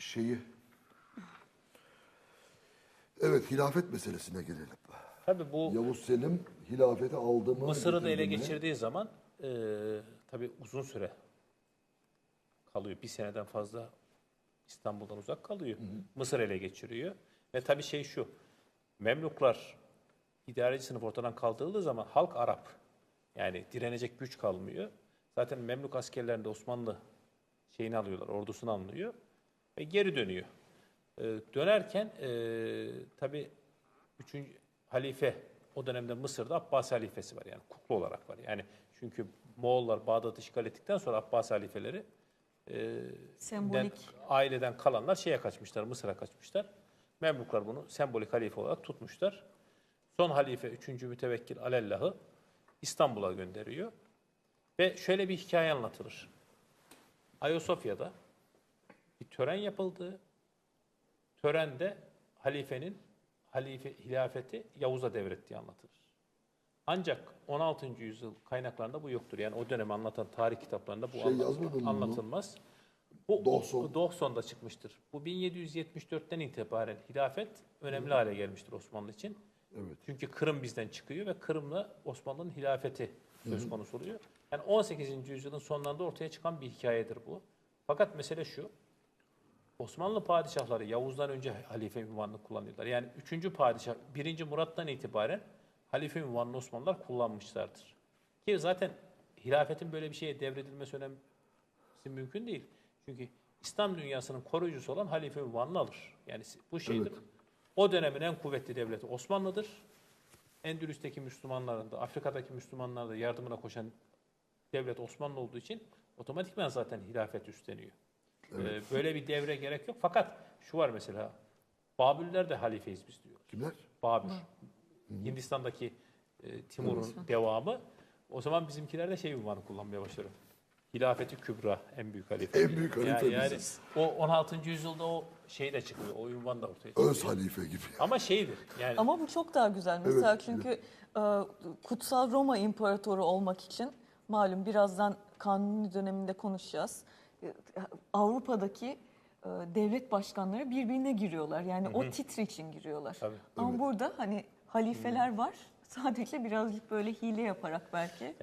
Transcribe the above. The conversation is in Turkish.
şeyi Evet hilafet meselesine gelelim. Tabii bu Yavuz Selim hilafeti aldı mı? Mısır'ı da ele mi? geçirdiği zaman e, tabii uzun süre kalıyor. Bir seneden fazla İstanbul'dan uzak kalıyor. Mısır ele geçiriyor. Ve tabii şey şu, Memluklar idareci sınıf ortadan kaldırıldığı zaman halk Arap. Yani direnecek güç kalmıyor. Zaten Memluk askerlerinde Osmanlı şeyini alıyorlar, ordusunu alıyor ve geri dönüyor. E, dönerken e, tabii üçüncü halife o dönemde Mısır'da Abbas halifesi var yani kuklu olarak var. Yani çünkü Moğollar Bağdat'ı işgal ettikten sonra Abbas halifeleri e, Sembolik. den- aileden kalanlar şeye kaçmışlar, Mısır'a kaçmışlar. Memluklar bunu sembolik halife olarak tutmuşlar. Son halife 3. mütevekkil Alellah'ı İstanbul'a gönderiyor. Ve şöyle bir hikaye anlatılır. Ayasofya'da bir tören yapıldı. Törende halifenin halife hilafeti Yavuz'a devrettiği anlatılır. Ancak 16. yüzyıl kaynaklarında bu yoktur. Yani o dönemi anlatan tarih kitaplarında bu Şey anlat- yazmadın mı bunu? anlatılmaz. Bu Dohson. Dohson'da çıkmıştır. Bu 1774'ten itibaren hilafet önemli hale gelmiştir Osmanlı için. Evet. Çünkü Kırım bizden çıkıyor ve Kırım'la Osmanlı'nın hilafeti söz konusu oluyor. Yani 18. yüzyılın sonlarında ortaya çıkan bir hikayedir bu. Fakat mesele şu. Osmanlı padişahları Yavuz'dan önce halife ünvanını kullanıyorlar. Yani 3. padişah 1. Murat'tan itibaren halife ünvanını Osmanlılar kullanmışlardır. Ki zaten hilafetin böyle bir şeye devredilmesi önemli mümkün değil. Çünkü İslam dünyasının koruyucusu olan halife ünvanını alır. Yani bu şeydir. O dönemin en kuvvetli devleti Osmanlı'dır. Endülüs'teki Müslümanların da, Afrika'daki Müslümanların da yardımına koşan devlet Osmanlı olduğu için otomatikman zaten hilafet üstleniyor. Ee, böyle bir devre gerek yok. Fakat şu var mesela, Babüller de halifeyiz biz diyor. Kimler? Babür. Hindistan'daki e, Timur'un devamı. O zaman bizimkiler de şey ünvanı kullanmaya başladı. Hilafeti Kübra en büyük halife. En büyük halife yani, yani biziz. o 16. yüzyılda o şey de çıkıyor. O ünvan da ortaya çıkıyor. Öz halife gibi. Ama şeydir. Yani Ama bu çok daha güzel. Mesela Evet. çünkü e, Kutsal Roma İmparatoru olmak için malum birazdan kanuni döneminde konuşacağız. Avrupa'daki e, devlet başkanları birbirine giriyorlar. Yani o titri için giriyorlar. Tabii. Ama burada hani halifeler var. Sadece birazcık böyle hile yaparak belki.